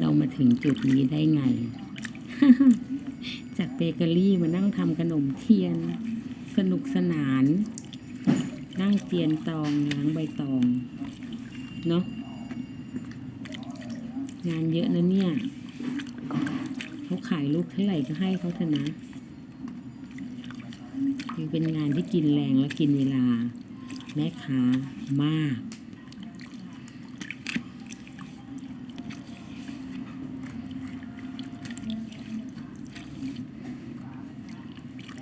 เรามาถึงจุดนี้ได้ไง จากเบเกอรี่มานั่งทำขนมเทียน สนุกสนาน นั่งเจียนตองล้างใบตอง เนาะงานเยอะนะเนี่ย เขาขายลูกเท่าไหร่ก็ให้เขาเถอะนะคือเป็นงานที่กินแรงและกินเวลา แม่ค้ามาก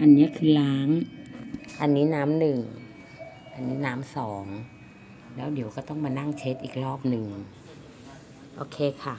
อันนี้คือล้าง อันนี้น้ำหนึ่ง อันนี้น้ำสอง แล้วเดี๋ยวก็ต้องมานั่งเช็ดอีกรอบหนึ่ง โอเคค่ะ